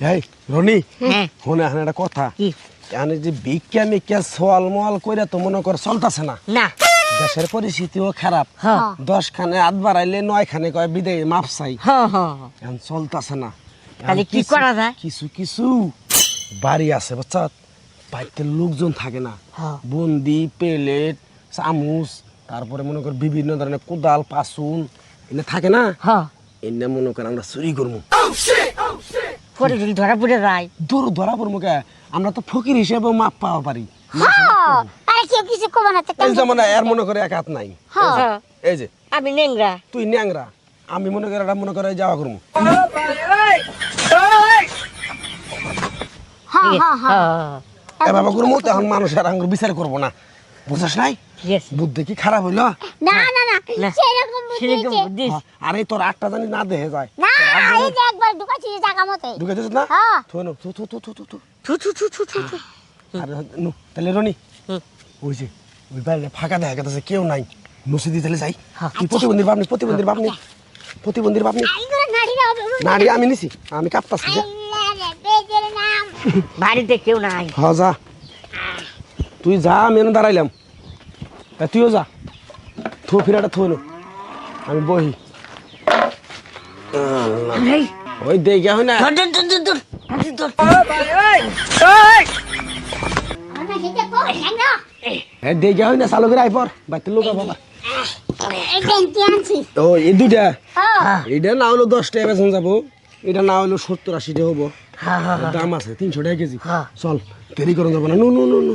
এই রনি হ্যাঁ। শুনে একটা কথা। এখানে যে ভিক্ষা মিক্ষা সোয়াল মোয়াল কইরা তো মনে কর চলতেছে না। না। দেশের পরিস্থিতিও খারাপ। হ্যাঁ। দশ খানে আট বাড়াইলে নয় খানে কয় বিদায় মাপ চাই। হ হ এখন চলতেছে না। তাহলে কি কিছু- করা যায়? কিছু কিছু বাড়ি আছে বুঝছ? বাড়িতে লোকজন থাকে না। হ্যাঁ। বন্দি প্লেট চামচ তারপরে মনে কর বিভিন্ন ধরনের কোদাল পাসুন এনে থাকে না? এনে মনে কর আমরা চুরি করব। পরে যদি ধরা পড়ে যায়। দূর ধরা পড়ব কে আমরা তো ফকির হিসেবে মাপ পাওয়া পারি। আরে কেউ কিছু কবে না এই যেমন এর মনে করে এক হাত নাই। হ্যাঁ। এই যে আমি নেংরা তুই ন্যাংরা। আমি মনে করে এটা মনে করে যাওয়া করব হ্যাঁ হ্যাঁ হ্যাঁ এভাবে করব তখন মানুষের আঙ্গুর বিচার করব না। বুঝছিস নাই? বুদ্ধি কি খারাপ হইল? না না না। সেরকম বুদ্ধি। আরে তোর আটটা জানি না দেহে যায়। না এই যে একবার ঢুকাচ্ছি জায়গা মতো ঢুকে না? হ্যাঁ। থু নো, থু থু থু থু থু থু। থু থু থু থু থু থু। আরে নু তাহলে রনি হুম। ওই যে ওই বাইরে ফাঁকা দেখা গেছে কেউ নাই। নসি দিয়ে তাহলে যাই। হ্যাঁ। তুই প্রতিবন্ধীর বাপনি প্রতিবন্ধীর বাপনি প্রতিবন্ধীর বাপনি আইগুলো নারীরা হবে না রে আমি নিছি আমি কাঁপতাছি বাড়িতে কেউ নাই। হ যা। তুই যা আমি দাঁড়াইলাম। তা তুইও যা। থু ফিরাটা থু আমি বহি। ওই দেখে হয় না। দেখে হয় না চালু করে আইপর বাইতে লোক বাবা এই ও হ্যাঁ এইটা না হলো দশ টাকা বেতন যাব। এটা না হলো সত্তর আশি টাকা হব। দাম আছে তিনশো টাকা কেজি। হ্যাঁ। চল দেরি করে যাব না। নু নু নু নু।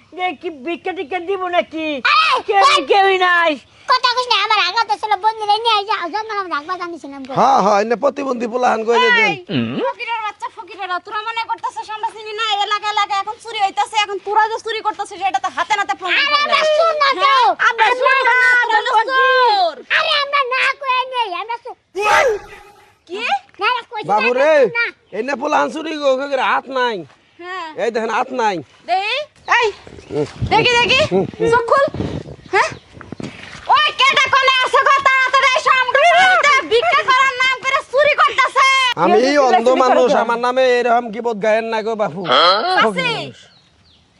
যে কি ভিক্ষা টিক্ষা দিব নাকি? কেউ কেউই নাই। কথা কইস না আমার আগাতে ছিল বন্ধুরা নিয়ে আইসা জন্ম নাম রাখবা জানিছিলাম হ্যাঁ হ্যাঁ এনে প্রতিবন্ধী পোলাহান করে দেন ফকিরের বাচ্চা ফকিরেরা তোরা মনে করতেছিস আমরা চিনি না এলাকা এলাকা এখন চুরি হইতাছে এখন তোরা যে চুরি করতেছিস এটা তো হাতে নাতে প্রমাণ আরে আমরা করলে। শুন না তো আমরা শুন না, আমরা আমরা আরে আমরা না কই নেই আমরা কি? না না বাবু রে না এনে পোলাহান চুরি গো হাত নাই। হ্যাঁ। এই দেখেন হাত নাই। দেই। এই দেখি দেখি। চোখ খুল। হ্যাঁ? ওই কেটা গো তাড়াতাড়ি এসো আমরা ভিক্ষা করার নাম করে চুরি করতেছে। আমি দেখলে অন্ধ মানুষ আমার নামে এরকম কি গায়েন না গো বাপু। চাচি,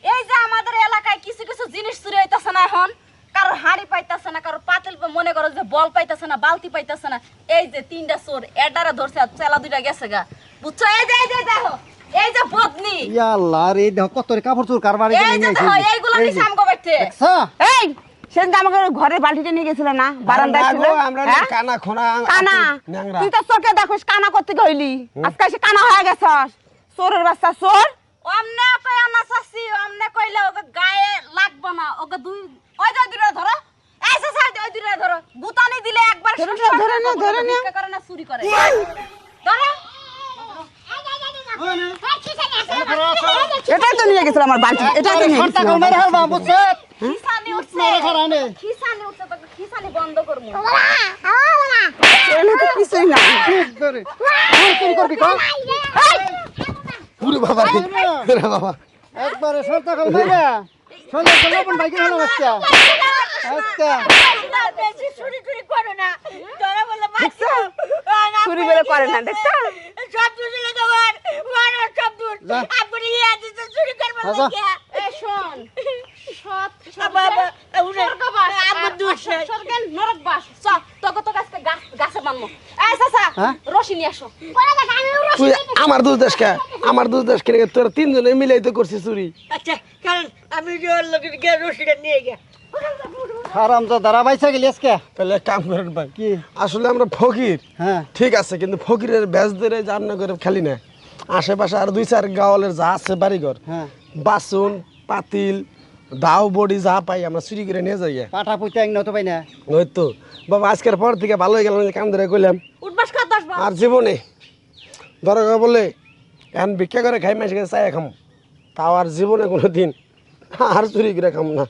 এই যে আমাদের এলাকায় কিছু কিছু জিনিস চুরি হইতাছে না এখন কারও হাড়ি পাইতাছে না কারও পাতিল মনে করো যে বল পাইতাছে না বালতি পাইতাছে না এই যে তিনটা চোর এডারে ধরছে চেলা দুইটা গেছে গা। বুঝছ? এই যে এই যে দেখো। এই যে বদনি ইয়াল্লা রে দেখো কত রে কাপড় চোর কারবার এই যে দেখো এইগুলো এই সেদিন আমাকে ঘরের বালতিটা নিয়ে গেছিল না বারান্দায় ছিল। আমরা হ্যাঁ? কানা খোনা কানা। তুই তো চোখে দেখোস কানা করতে গইলি আজকে এসে কানা হয়ে গেছস। চোরের বাচ্চা চোর। অমনে কইয়া না চাচি অমনে কইলে ওকে গায়ে লাগবে না। ওকে দুই ওই যে দুইটা ধরো। ওই দুইটা ধরো। গুতানি দিলে একবার ধরে নে, ধরে নে, ধরে নে। করে না চুরি করে। ধরো। এটাই তো নিয়ে গেছিল আমার বালতি। এটাই তো নিয়ে গেছিল মেরে হালবা বুঝছে খিসানি উঠছে মেরে খিসানি উঠছে তো খিসানি বন্ধ করব এনে তো কিছুই না করে চুরি করবি কর। পুরো বাবা রে রে বাবা। একবারে সরতা কল সন্ধ্যা বেশি চুরি চুরি করো না। তোরা বলে দেখছ? চুরি বেলে করে না দেখছ? যা। আপনি দিতে চুরি করবে। এ শোন। সৎ বাবা স্বর্গবাস আমার দূর স্বর্গের নরক বাস চল তোকে তো গাছকে গাছে মানবো এই চাচা? রশি নিয়ে আসো। তুই আমার দুধ দেশ কে আমার দুধ দেশ তোর তিনজনে মিলাই তো করছিস চুরি। আচ্ছা কারণ আমি যে ওর লোকের গিয়ে রসিটা নিয়ে গে হারাম তো দাঁড়া বাইসা গেলি আজকে? তাহলে কাম করেন ভাই কি? আসলে আমরা ফকির। হ্যাঁ। ঠিক আছে কিন্তু ফকিরের ব্যাস ধরে জান্ন করে খেলি না। আশেপাশে আর দুই চার গাওয়ালের যা আছে বাড়িঘর হ্যাঁ। বাসন পাতিল দাও বডি যা পাই আমরা চুরি করে নিয়ে যাই। পাঠা পুইতা এক তো পাই না। ওই তো বাবা আজকের পর থেকে ভালো হয়ে গেলাম কাম ধরে কইলাম। আর জীবনে দরকার বলে এখন ভিক্ষা করে খাই মাসে চাই খাম। তাও আর জীবনে কোনো দিন আর চুরি করে খাম না।